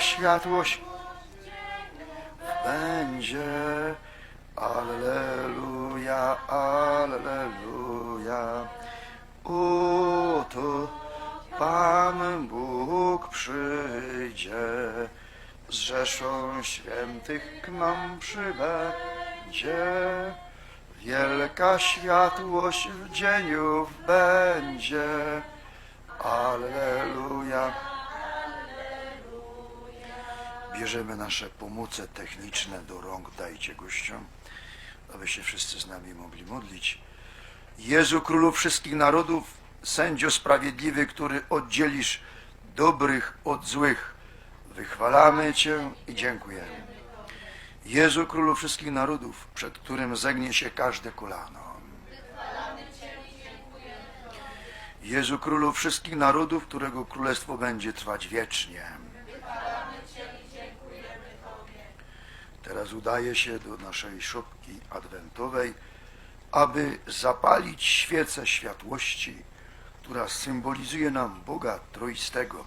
światłość będzie. Alleluja, alleluja. Oto Pan Bóg przyjdzie, z rzeszą świętych k nam przybędzie. Wielka światłość w dzieniu będzie. Alleluja. Bierzemy nasze pomoce techniczne do rąk, dajcie gościom, aby się wszyscy z nami mogli modlić. Jezu, Królu wszystkich narodów, sędzio sprawiedliwy, który oddzielisz dobrych od złych, wychwalamy Cię i dziękujemy. Jezu, Królu wszystkich narodów, przed którym zegnie się każde kolano. Jezu, Królu wszystkich narodów, którego królestwo będzie trwać wiecznie. Teraz udaje się do naszej szopki adwentowej, aby zapalić świecę światłości, która symbolizuje nam Boga Trójstego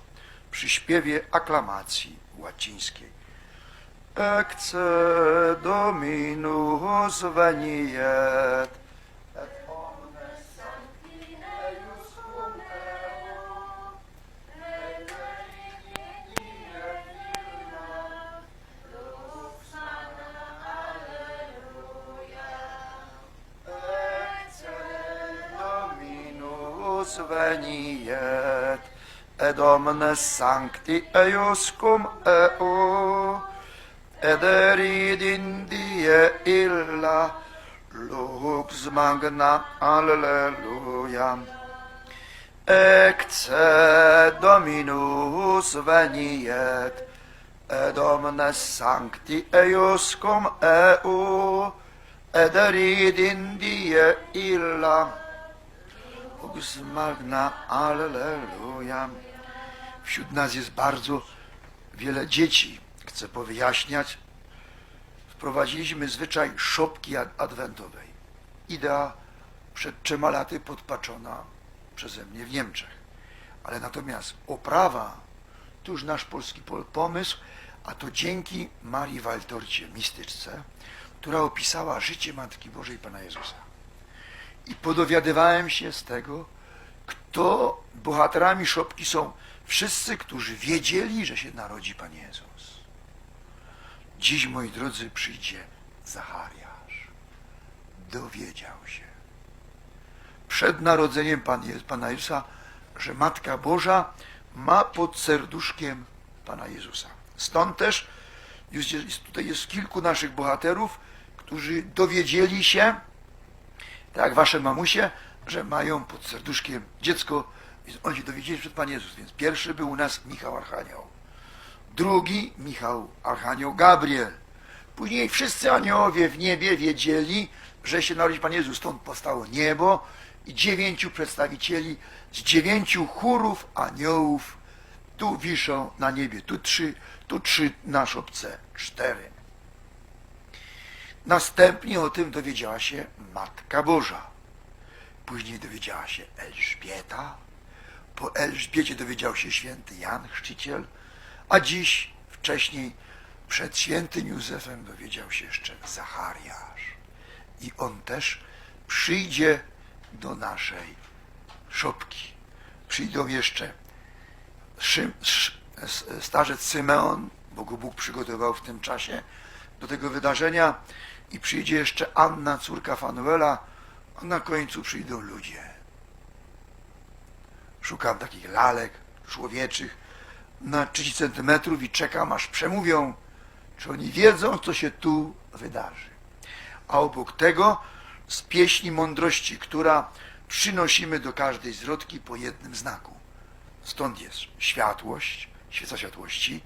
przy śpiewie aklamacji łacińskiej. Ecce Dominus veniet, Dominus veniet, et omnes sancti eius cum eo, ederit in die illa, lux magna, alleluia. Ecce Dominus veniet, et omnes sancti eius cum eo, ederit in die illa, lux magna, alleluia. Wśród nas jest bardzo wiele dzieci. Chcę powyjaśniać. Wprowadziliśmy zwyczaj szopki ad- adwentowej. Idea przed trzema laty podpaczona przeze mnie w Niemczech. Ale natomiast oprawa, to już nasz polski pol- pomysł, a to dzięki Marii Waltorcie, mistyczce, która opisała życie Matki Bożej Pana Jezusa. I podowiadywałem się z tego, kto bohaterami szopki są wszyscy, którzy wiedzieli, że się narodzi Pan Jezus. Dziś, moi drodzy, przyjdzie Zachariasz. Dowiedział się. Przed narodzeniem Pana Jezusa, że Matka Boża ma pod serduszkiem Pana Jezusa. Stąd też już jest, tutaj jest kilku naszych bohaterów, którzy dowiedzieli się, tak jak wasze mamusie, że mają pod serduszkiem dziecko. Więc oni się dowiedzieli przed Pan Jezus. Więc pierwszy był u nas Michał Archanioł. Drugi Michał Archanioł Gabriel. Później wszyscy aniołowie w niebie wiedzieli, że się narodzi Pan Jezus. Stąd powstało niebo i dziewięciu przedstawicieli z dziewięciu chórów aniołów tu wiszą na niebie. Tu trzy, tu trzy na szopce, cztery. Następnie o tym dowiedziała się Matka Boża. Później dowiedziała się Elżbieta. Po Elżbiecie dowiedział się święty Jan Chrzciciel, a dziś, wcześniej, przed świętym Józefem dowiedział się jeszcze Zachariasz. I on też przyjdzie do naszej szopki. Przyjdą jeszcze Szym, starzec Symeon, bo go Bóg przygotował w tym czasie do tego wydarzenia i przyjdzie jeszcze Anna, córka Fanuela, a na końcu przyjdą ludzie. Szukam takich lalek człowieczych na 30 centymetrów i czekam, aż przemówią, czy oni wiedzą, co się tu wydarzy. A obok tego z pieśni mądrości, która przynosimy do każdej zwrotki po jednym znaku. Stąd jest światłość, świeca światłości,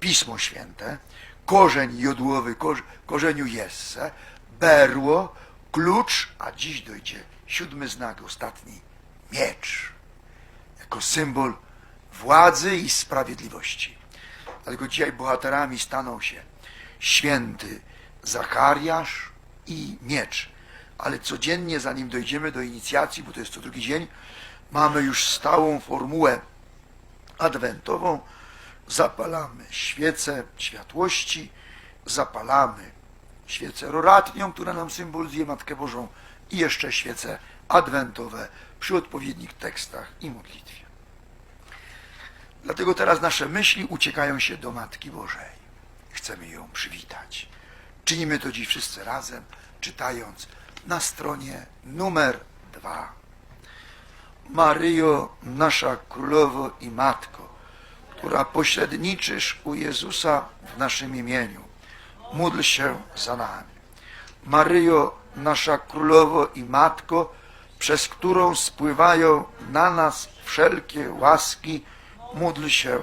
Pismo Święte, korzeń jodłowy, korz, korzeniu jesse, berło, klucz, a dziś dojdzie siódmy znak, ostatni, miecz, jako symbol władzy i sprawiedliwości. Dlatego dzisiaj bohaterami staną się święty Zachariasz i miecz. Ale codziennie, zanim dojdziemy do inicjacji, bo to jest co drugi dzień, mamy już stałą formułę adwentową, zapalamy świecę światłości, zapalamy świecę roratnią, która nam symbolizuje Matkę Bożą i jeszcze świece adwentowe przy odpowiednich tekstach i modlitwie. Dlatego teraz nasze myśli uciekają się do Matki Bożej. Chcemy ją przywitać. Czynimy to dziś wszyscy razem, czytając na stronie numer dwa. Maryjo, nasza Królowo i Matko, która pośredniczysz u Jezusa w naszym imieniu, módl się za nami. Maryjo, nasza Królowo i Matko, przez którą spływają na nas wszelkie łaski, módl się.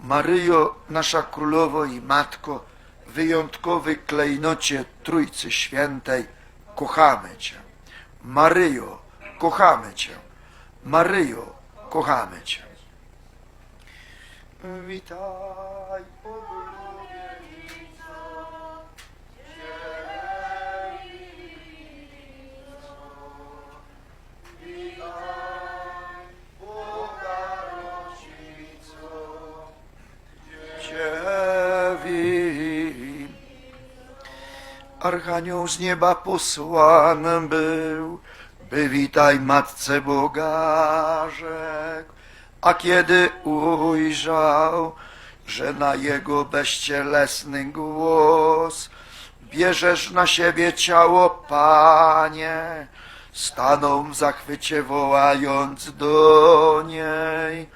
Maryjo, nasza Królowo i Matko, wyjątkowy klejnocie Trójcy Świętej, kochamy Cię. Maryjo, kochamy Cię. Maryjo, kochamy Cię. Witaj, Dziewi. Archanioł z nieba posłany był, by witaj Matce Boga rzekł. A kiedy ujrzał, że na jego bezcielesny głos bierzesz na siebie ciało, Panie, stanął w zachwycie wołając do niej.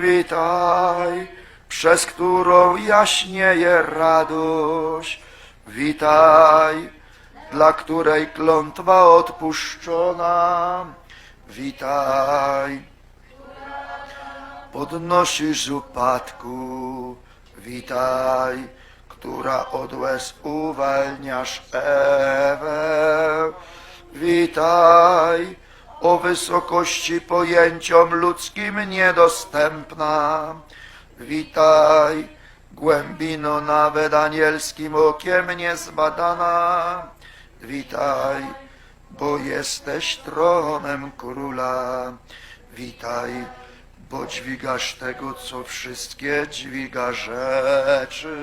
Witaj, przez którą jaśnieje radość. Witaj, dla której klątwa odpuszczona. Witaj, podnosisz z upadku. Witaj, która od łez uwalniasz Ewę. Witaj, o wysokości pojęciom ludzkim niedostępna. Witaj, głębino nawet anielskim okiem niezbadana. Witaj, bo jesteś tronem króla. Witaj, bo dźwigasz tego, co wszystkie dźwiga rzeczy.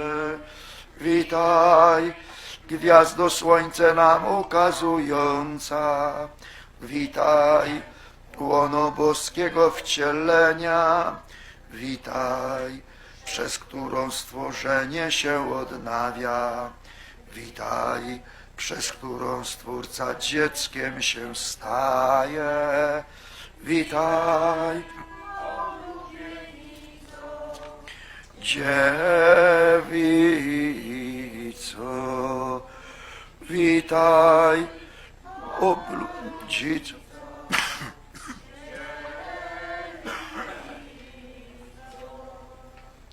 Witaj, gwiazdo słońce nam ukazująca. Witaj, łono boskiego wcielenia. Witaj, przez którą stworzenie się odnawia. Witaj, przez którą Stwórca dzieckiem się staje. Witaj, dziewico. Witaj, obludzico.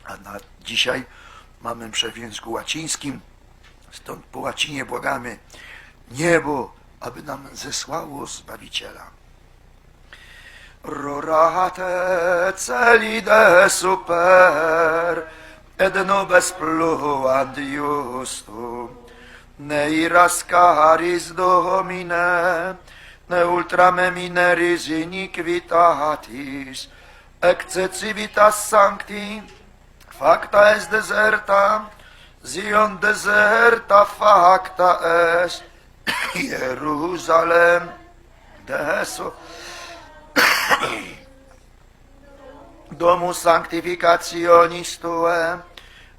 A na dzisiaj mamy mszę w języku łacińskim, stąd po łacinie błagamy niebo, aby nam zesłało Zbawiciela. Rorate celide super, et nobis pluant justum, ne iras caris domine, ne ultrame mineris iniquitatis, ecce civitas sancti, facta est deserta, Zion deserta facta est, Jerusalem deso, Domus sanctificationis Tue,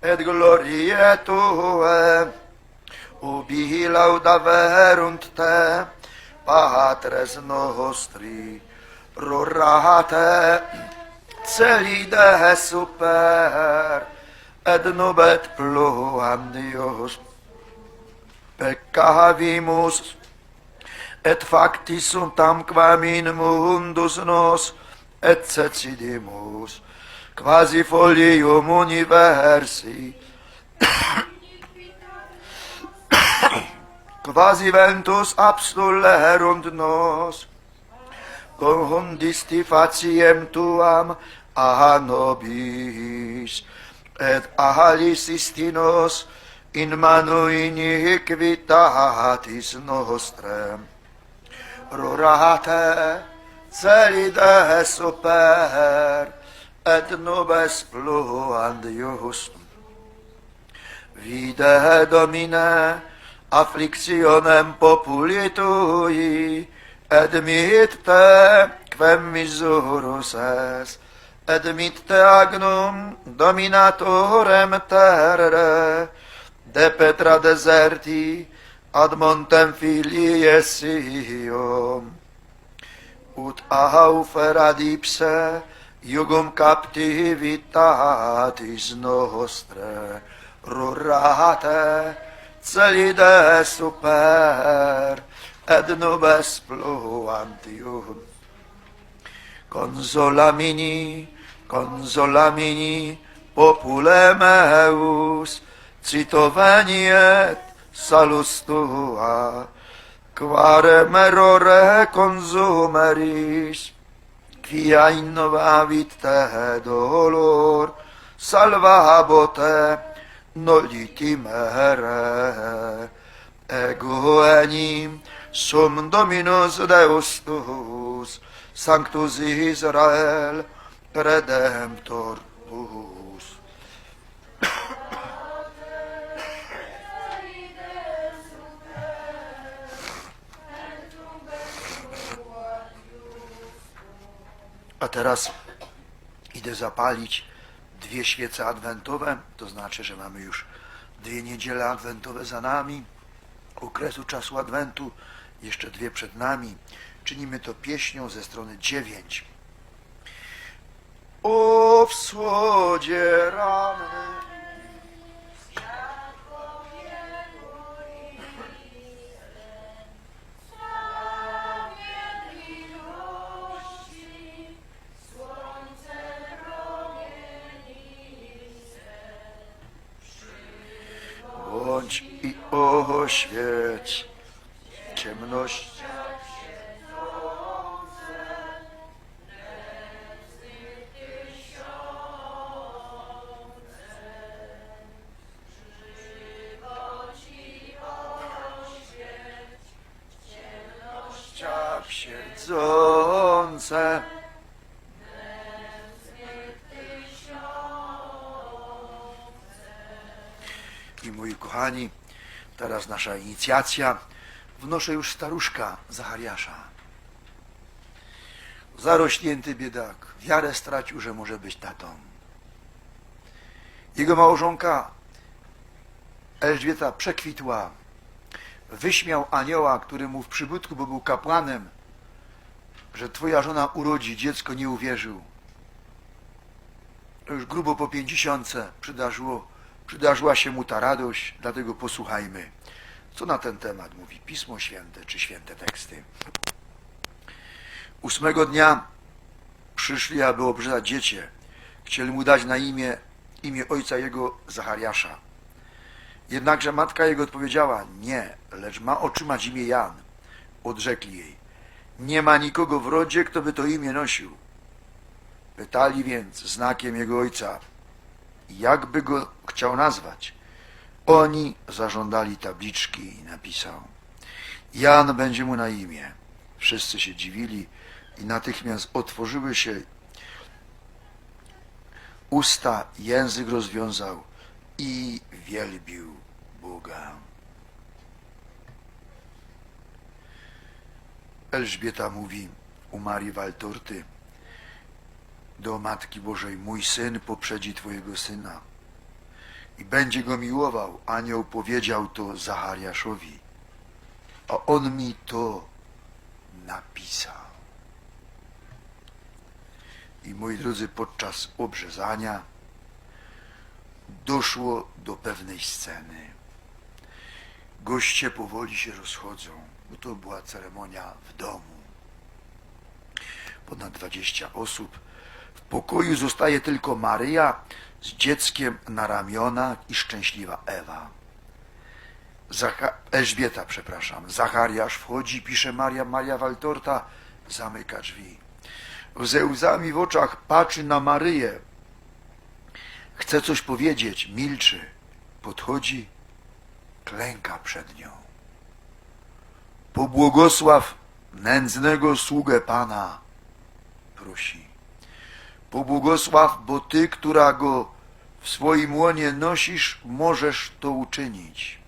eh, et gloriae Tue, ubi laudaverunt Te, Patres nostri, rorate celide super, et nubet pluam Deus, peccavimus et factis sunt tamquam in mundus nos, et cecidimus, quasi folium universi, quasi ventus abstulerunt nos, conhundisti faciem tuam a nobis, et ahalis istinos in manu iniquitatis nostrem rurate celide super et nubes pluand ius. Vide domine afflictionem populi tui et mit te quem misurus es et te agnum dominatorem terre de petra deserti ad montem filiae Sion. Ut auferad ipse iugum captivitatis nostre rurate celide super et nubes pluantium. Consolamini, consolamini, popule meus, et salus tua, quare merore consumeris, quia innovavit te dolor, salvabo te, noli timere, ego enim sum Dominus Deus tuus, Sanctus Israel, Redemptor tuus. A teraz idę zapalić dwie świece adwentowe, to znaczy, że mamy już dwie niedziele adwentowe za nami, okresu czasu adwentu, jeszcze dwie przed nami. Czynimy to pieśnią ze strony 9. O wschodzie ranny, bądź i oświeć ciemność. Nasza inicjacja. Wnoszę już staruszka Zachariasza. Zarośnięty biedak, wiarę stracił, że może być tatą. Jego małżonka Elżbieta przekwitła. Wyśmiał anioła, który mu w przybytku, bo był kapłanem, że twoja żona urodzi dziecko, nie uwierzył. Już grubo po pięćdziesiątce przydarzyło, przydarzyła się mu ta radość, dlatego posłuchajmy, co na ten temat mówi Pismo Święte czy święte teksty. Ósmego dnia przyszli, aby obrzezać dziecię. Chcieli mu dać na imię imię ojca jego Zachariasza. Jednakże matka jego odpowiedziała, nie, lecz ma otrzymać imię Jan. Odrzekli jej, nie ma nikogo w rodzie, kto by to imię nosił. Pytali więc znakiem jego ojca, jakby go chciał nazwać. Oni zażądali tabliczki i napisał, Jan będzie mu na imię. Wszyscy się dziwili i natychmiast otworzyły się usta, język rozwiązał i wielbił Boga. Elżbieta mówi u Marii Waltorty do Matki Bożej, mój syn poprzedzi Twojego syna i będzie go miłował. Anioł powiedział to Zachariaszowi, a on mi to napisał. I moi drodzy, podczas obrzezania doszło do pewnej sceny. Goście powoli się rozchodzą, bo to była ceremonia w domu. Ponad 20 osób. W pokoju zostaje tylko Maryja z dzieckiem na ramionach i szczęśliwa Ewa. Zacha Elżbieta, przepraszam. Zachariasz wchodzi, pisze Maria, Maria Waltorta, zamyka drzwi. Ze łzami w oczach patrzy na Maryję. Chce coś powiedzieć, milczy. Podchodzi, klęka przed nią. Pobłogosław nędznego sługę Pana, prosi. Pobłogosław, bo Ty, która go w swoim łonie nosisz, możesz to uczynić.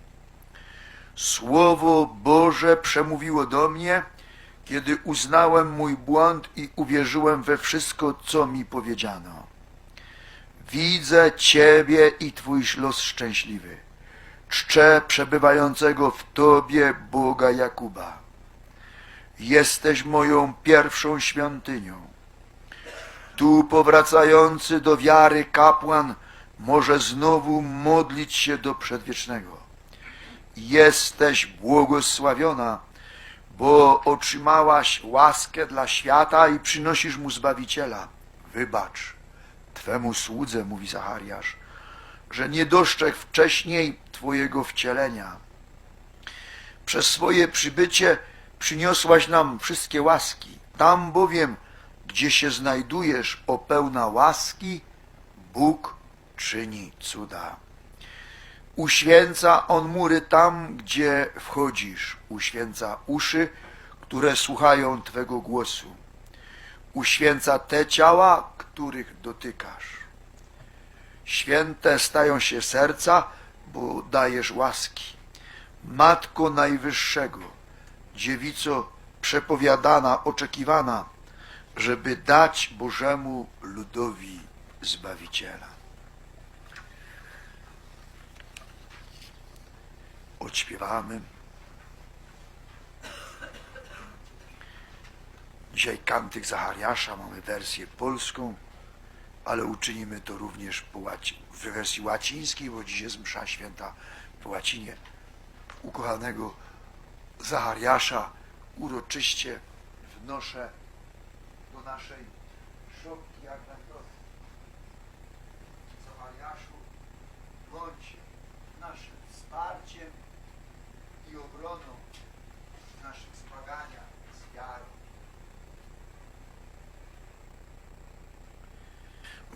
Słowo Boże przemówiło do mnie, kiedy uznałem mój błąd i uwierzyłem we wszystko, co mi powiedziano. Widzę Ciebie i Twój los szczęśliwy. Czczę przebywającego w Tobie Boga Jakuba. Jesteś moją pierwszą świątynią. Tu powracający do wiary kapłan może znowu modlić się do przedwiecznego. Jesteś błogosławiona, bo otrzymałaś łaskę dla świata i przynosisz mu Zbawiciela. Wybacz Twemu słudze, mówi Zachariasz, że nie dostrzegł wcześniej Twojego wcielenia. Przez swoje przybycie przyniosłaś nam wszystkie łaski. Tam bowiem, gdzie się znajdujesz, o pełna łaski, Bóg czyni cuda. Uświęca On mury tam, gdzie wchodzisz. Uświęca uszy, które słuchają Twego głosu. Uświęca te ciała, których dotykasz. Święte stają się serca, bo dajesz łaski. Matko Najwyższego, dziewico przepowiadana, oczekiwana, żeby dać Bożemu ludowi Zbawiciela. Odśpiewamy. Dzisiaj kantyk Zachariasza, mamy wersję polską, ale uczynimy to również w wersji łacińskiej, bo dziś jest msza święta po łacinie. Ukochanego Zachariasza uroczyście wnoszę naszej szopki jak najprościej. Zachariaszu, bądź naszym wsparciem i obroną naszych zmaganiach z wiarą.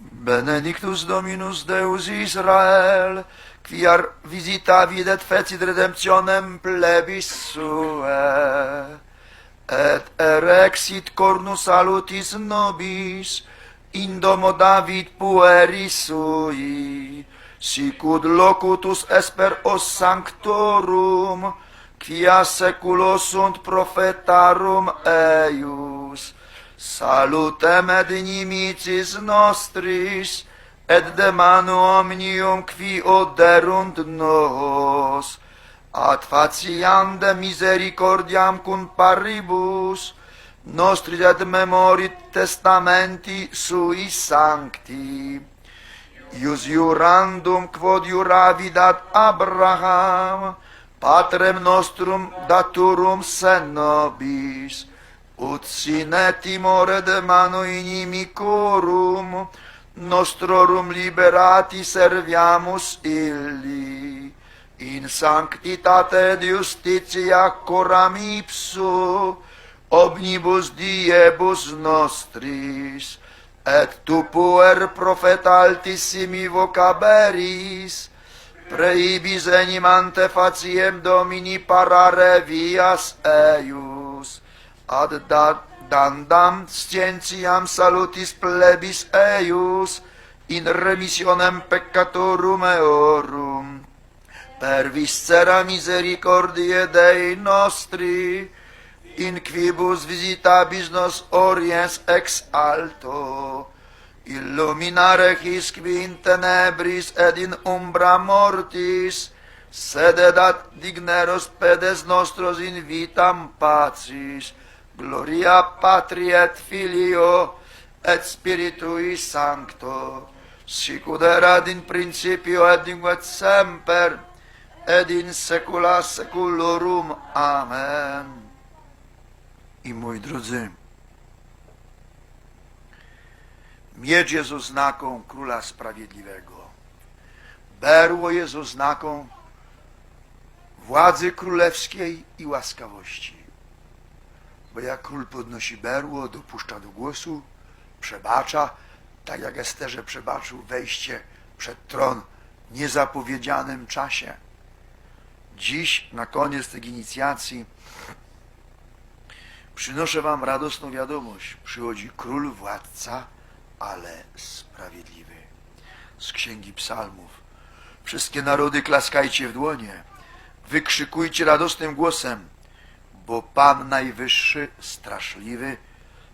Benedictus Dominus Deus Israel, quiar visitavi et fecit redemptionem plebis sue, et erexit cornus salutis nobis, in domo David pueris sui, sicud locutus esper os sanctorum, quia seculo sunt profetarum eius, salutem et inimicis nostris, et de manu omnium qui oderunt nos, ad de misericordiam cum paribus, nostri et memorit testamenti sui sancti. Ius iurandum quod iuravi ad Abraham, patrem nostrum daturum se nobis, ut sine timore de mano inimicorum, nostrorum liberati serviamus illi in sanctitate justitia, coram ipsu omnibus diebus nostris et tu puer profet altissimi vocaberis preibis enim ante faciem domini parare vias eius. Ad da dandam scientiam salutis plebis eius in remissionem peccatorum eorum per viscera misericordie Dei nostri, in quibus visitabis nos oriens ex alto, illuminare hisqui in tenebris ed in umbra mortis, sededat digneros pedes nostros in vitam pacis, gloria Patri et Filio et Spiritui Sancto, sicud erat in principio et in et semper, et in saecula saeculorum. Amen. I moi drodzy, miedź jest oznaką Króla Sprawiedliwego. Berło jest oznaką władzy królewskiej i łaskawości. Bo jak król podnosi berło, dopuszcza do głosu, przebacza, tak jak Esterze przebaczył wejście przed tron w niezapowiedzianym czasie. Dziś, na koniec tej inicjacji, przynoszę wam radosną wiadomość. Przychodzi król, władca, ale sprawiedliwy. Z Księgi Psalmów. Wszystkie narody klaskajcie w dłonie, wykrzykujcie radosnym głosem, bo Pan Najwyższy, straszliwy,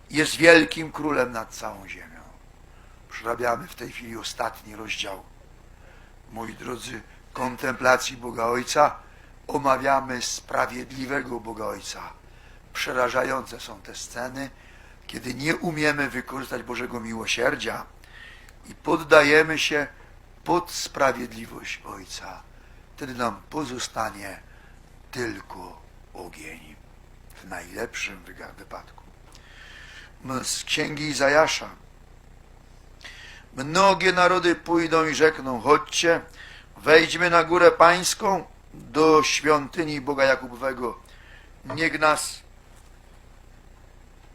jest wielkim królem nad całą ziemią. Przerabiamy w tej chwili ostatni rozdział. Moi drodzy, kontemplacji Boga Ojca omawiamy sprawiedliwego Boga Ojca. Przerażające są te sceny, kiedy nie umiemy wykorzystać Bożego miłosierdzia i poddajemy się pod sprawiedliwość Ojca. Wtedy nam pozostanie tylko ogień. W najlepszym wypadku. Z księgi Izajasza. Mnogie narody pójdą i rzekną, chodźcie, wejdźmy na górę pańską do świątyni Boga Jakubowego. Niech nas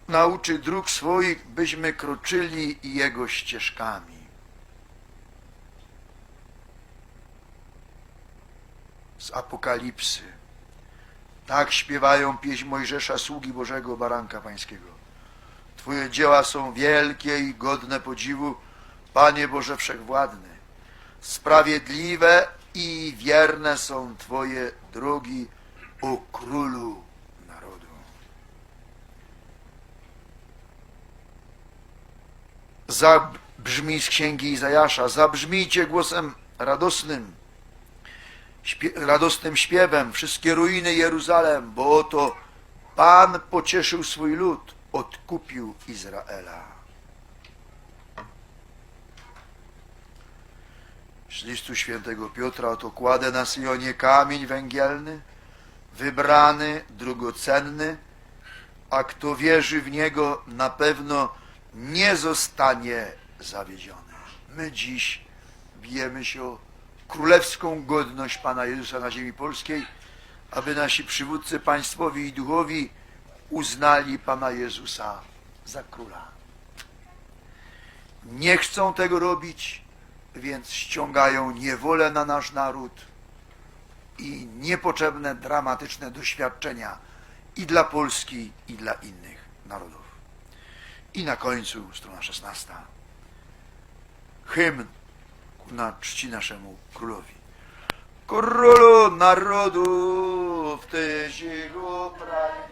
nauczy dróg swoich, byśmy kroczyli Jego ścieżkami. Z Apokalipsy. Tak śpiewają pieśń Mojżesza, sługi Bożego, baranka pańskiego. Twoje dzieła są wielkie i godne podziwu, Panie Boże Wszechwładny. Sprawiedliwe i wierne są Twoje drogi, o Królu narodu. Zabrzmi z księgi Izajasza, zabrzmijcie głosem radosnym, śpie- radosnym śpiewem wszystkie ruiny Jeruzalem, bo oto Pan pocieszył swój lud, odkupił Izraela. Z listu świętego Piotra oto kładę na Syjonie kamień węgielny, wybrany, drogocenny, a kto wierzy w Niego na pewno nie zostanie zawiedziony. My dziś bijemy się o królewską godność Pana Jezusa na ziemi polskiej, aby nasi przywódcy państwowi i duchowi uznali Pana Jezusa za króla. Nie chcą tego robić, więc ściągają niewolę na nasz naród i niepotrzebne, dramatyczne doświadczenia i dla Polski, i dla innych narodów. I na końcu, strona 16. Hymn na czci naszemu królowi. Królu narodów, Tyś jego pragnie.